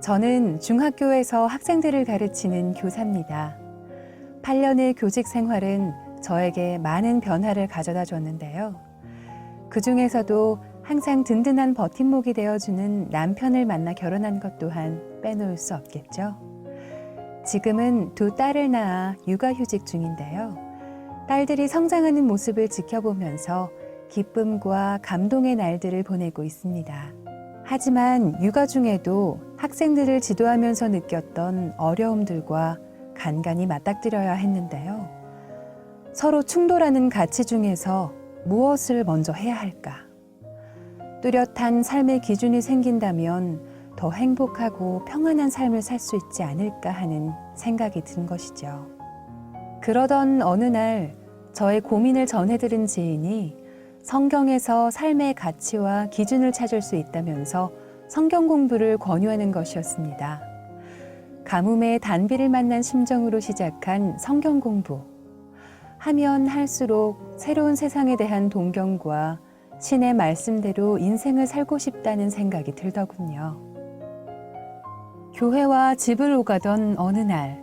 저는 중학교에서 학생들을 가르치는 교사입니다. 8년의 교직 생활은 저에게 많은 변화를 가져다 줬는데요. 그 중에서도 항상 든든한 버팀목이 되어주는 남편을 만나 결혼한 것 또한 빼놓을 수 없겠죠. 지금은 두 딸을 낳아 육아휴직 중인데요. 딸들이 성장하는 모습을 지켜보면서 기쁨과 감동의 날들을 보내고 있습니다. 하지만 육아 중에도 학생들을 지도하면서 느꼈던 어려움들과 간간히 맞닥뜨려야 했는데요. 서로 충돌하는 가치 중에서 무엇을 먼저 해야 할까? 뚜렷한 삶의 기준이 생긴다면 더 행복하고 평안한 삶을 살 수 있지 않을까 하는 생각이 든 것이죠. 그러던 어느 날 저의 고민을 전해들은 지인이 성경에서 삶의 가치와 기준을 찾을 수 있다면서 성경 공부를 권유하는 것이었습니다. 가뭄의 단비를 만난 심정으로 시작한 성경 공부. 하면 할수록 새로운 세상에 대한 동경과 신의 말씀대로 인생을 살고 싶다는 생각이 들더군요. 교회와 집을 오가던 어느 날,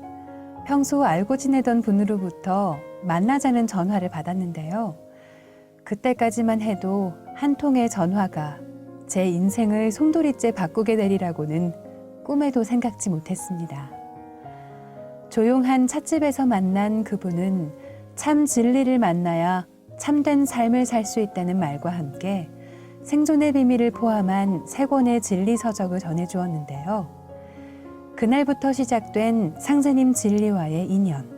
평소 알고 지내던 분으로부터 만나자는 전화를 받았는데요. 그때까지만 해도 한 통의 전화가 제 인생을 송도리째 바꾸게 되리라고는 꿈에도 생각지 못했습니다. 조용한 찻집에서 만난 그분은 참 진리를 만나야 참된 삶을 살 수 있다는 말과 함께 생존의 비밀을 포함한 세 권의 진리 서적을 전해주었는데요. 그날부터 시작된 상제님 진리와의 인연.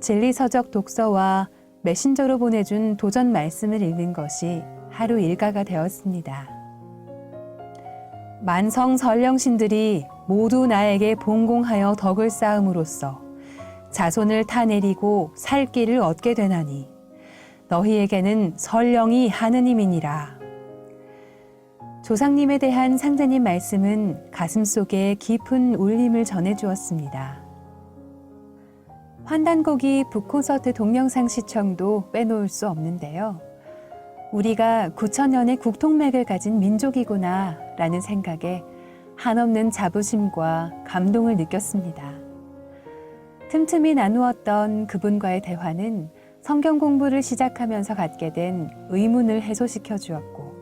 진리 서적 독서와 메신저로 보내준 도전 말씀을 읽는 것이 하루 일과가 되었습니다. 만성 선령신들이 모두 나에게 봉공하여 덕을 쌓음으로써 자손을 타내리고 살 길을 얻게 되나니 너희에게는 설령이 하느님이니라. 조상님에 대한 상자님 말씀은 가슴 속에 깊은 울림을 전해 주었습니다. 환단곡이 북콘서트 동영상 시청도 빼놓을 수 없는데요. 우리가 9천년의 국통맥을 가진 민족이구나 라는 생각에 한없는 자부심과 감동을 느꼈습니다. 틈틈이 나누었던 그분과의 대화는 성경 공부를 시작하면서 갖게 된 의문을 해소시켜 주었고,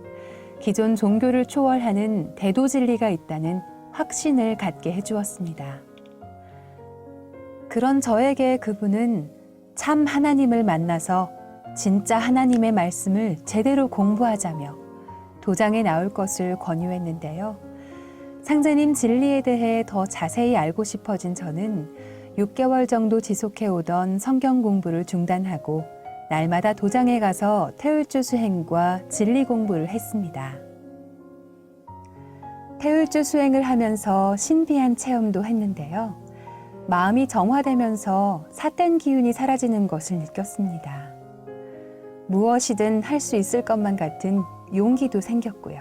기존 종교를 초월하는 대도 진리가 있다는 확신을 갖게 해주었습니다. 그런 저에게 그분은 참 하나님을 만나서 진짜 하나님의 말씀을 제대로 공부하자며 도장에 나올 것을 권유했는데요. 상자님 진리에 대해 더 자세히 알고 싶어진 저는 6개월 정도 지속해 오던 성경 공부를 중단하고 날마다 도장에 가서 태울주 수행과 진리 공부를 했습니다. 태울주 수행을 하면서 신비한 체험도 했는데요. 마음이 정화되면서 삿된 기운이 사라지는 것을 느꼈습니다. 무엇이든 할 수 있을 것만 같은 용기도 생겼고요.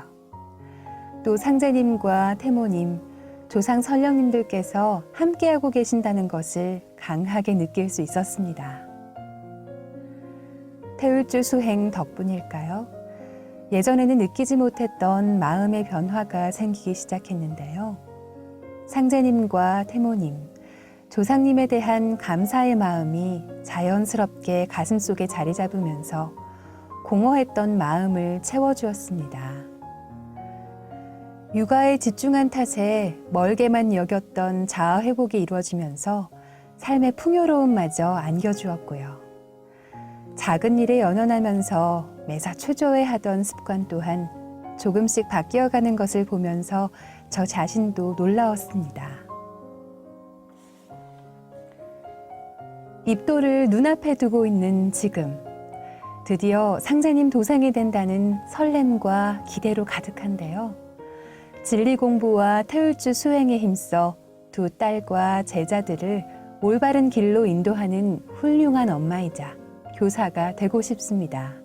또 상제님과 태모님, 조상 설령님들께서 함께하고 계신다는 것을 강하게 느낄 수 있었습니다. 태울주 수행 덕분일까요? 예전에는 느끼지 못했던 마음의 변화가 생기기 시작했는데요. 상제님과 태모님, 조상님에 대한 감사의 마음이 자연스럽게 가슴 속에 자리 잡으면서 공허했던 마음을 채워주었습니다. 육아에 집중한 탓에 멀게만 여겼던 자아 회복이 이루어지면서 삶의 풍요로움마저 안겨주었고요. 작은 일에 연연하면서 매사 초조해하던 습관 또한 조금씩 바뀌어가는 것을 보면서 저 자신도 놀라웠습니다. 입도를 눈앞에 두고 있는 지금, 드디어 상자님 도상이 된다는 설렘과 기대로 가득한데요. 진리 공부와 태울주 수행에 힘써 두 딸과 제자들을 올바른 길로 인도하는 훌륭한 엄마이자 교사가 되고 싶습니다.